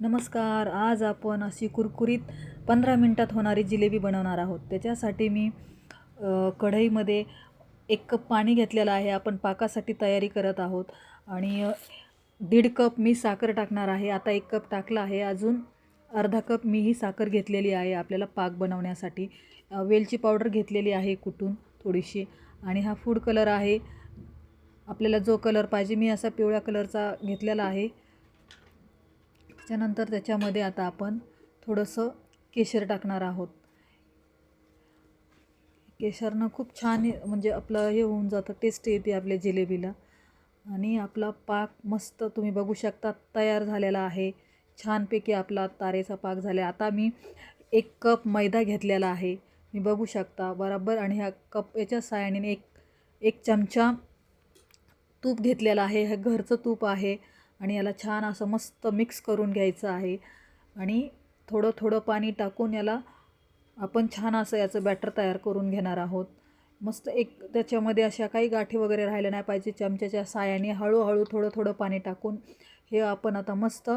नमस्कार आज आपण अशी कुरकुरीत पंधरा मिनटात होणारी जिलेबी बनवणार आहोत. त्याच्यासाठी मी कढईमध्ये एक कप पाणी घेतलेलं आहे. आपण पाकासाठी तयारी करत आहोत आणि दीड कप मी साखर टाकणार आहे. आता एक कप टाकला आहे. अजून अर्धा कप मी ही साखर घेतलेली आहे आपल्याला पाक बनवण्यासाठी. वेलची पावडर घेतलेली आहे कुटून थोडीशी. आणि हा फूड कलर आहे. आपल्याला जो कलर पाहिजे मी असा पिवळ्या कलरचा घेतलेला आहे. त्याच्यानंतर त्याच्यामध्ये आता आपण थोडंसं केशर टाकणार आहोत. केशरनं खूप छान म्हणजे आपलं हे होऊन जातं टेस्ट येते आपल्या जिलेबीला. आणि आपला पाक मस्त तुम्ही बघू शकता तयार झालेला आहे. छानपैकी आपला तारेचा पाक झाला आता मी एक कप मैदा घेतलेला आहे. मी बघू शकता बरोबर? आणि ह्या कप याच्या साहाय्याने एक एक चमचा तूप घेतलेला आहे. हे घरचं तूप आहे. आणि याला छान असं मस्त मिक्स करून घ्यायचं आहे. आणि थोडं थोडं पाणी टाकून याला आपण छान असं याचं बॅटर तयार करून घेणार आहोत. मस्त एक त्याच्यामध्ये अशा काही गाठी वगैरे राहिल्या नाही पाहिजे. चमच्याच्या सायाने हळूहळू थोडं थोडं पाणी टाकून हे आपण आता मस्त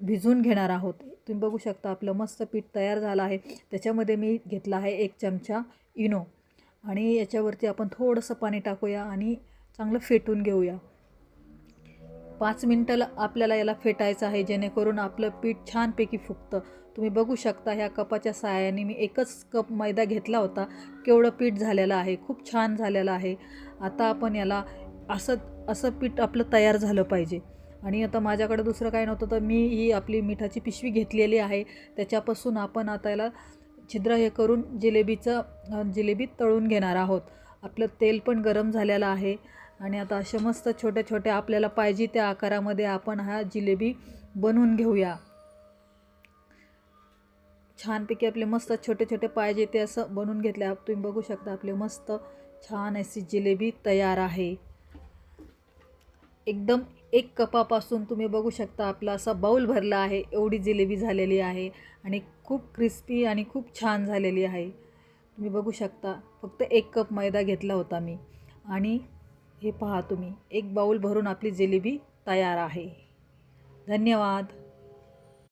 भिजून घेणार आहोत. तुम्ही बघू शकता आपलं मस्त पीठ तयार झालं आहे. त्याच्यामध्ये मी घेतला आहे एक चमचा इनो. आणि याच्यावरती आपण थोडंसं पाणी टाकूया आणि चांगलं फेटून घेऊया. पाच मिनटं आपल्याला याला फेटायचं आहे जेणेकरून आपलं पीठ छानपैकी फुगतं. तुम्ही बघू शकता ह्या कपाच्या साहाय्याने मी एकच कप मैदा घेतला होता. केवढं पीठ झालेलं आहे खूप छान झालेलं आहे. आता आपण याला असं असं पीठ आपलं तयार झालं पाहिजे. आणि आता माझ्याकडे दुसरं काय नव्हतं तर मी ही आपली मिठाची पिशवी घेतलेली आहे. त्याच्यापासून आपण आता याला छिद्र हे करून जिलेबीचं जिलेबी तळून घेणार आहोत. आपलं तेल पण गरम झालेलं आहे. आणि आता अशा मस्त छोट्या छोट्या आपल्याला पाहिजे त्या आकारामध्ये आपण हा जिलेबी बनवून घेऊया. छानपैकी आपले मस्त छोटे छोटे पाहिजे ते असं बनवून घेतले आप- तुम्ही बघू शकता आपले मस्त छान अशी जिलेबी तयार आहे. एकदम एक कपापासून तुम्ही बघू शकता आपला असा बाऊल भरला आहे. एवढी जिलेबी झालेली आहे आणि खूप क्रिस्पी आणि खूप छान झालेली आहे. तुम्ही बघू शकता. फक्त एक कप मैदा घेतला होता मी. आणि हे पहा तुम्ही. एक बाऊल भरून आपली जिलेबी तयार आहे. धन्यवाद.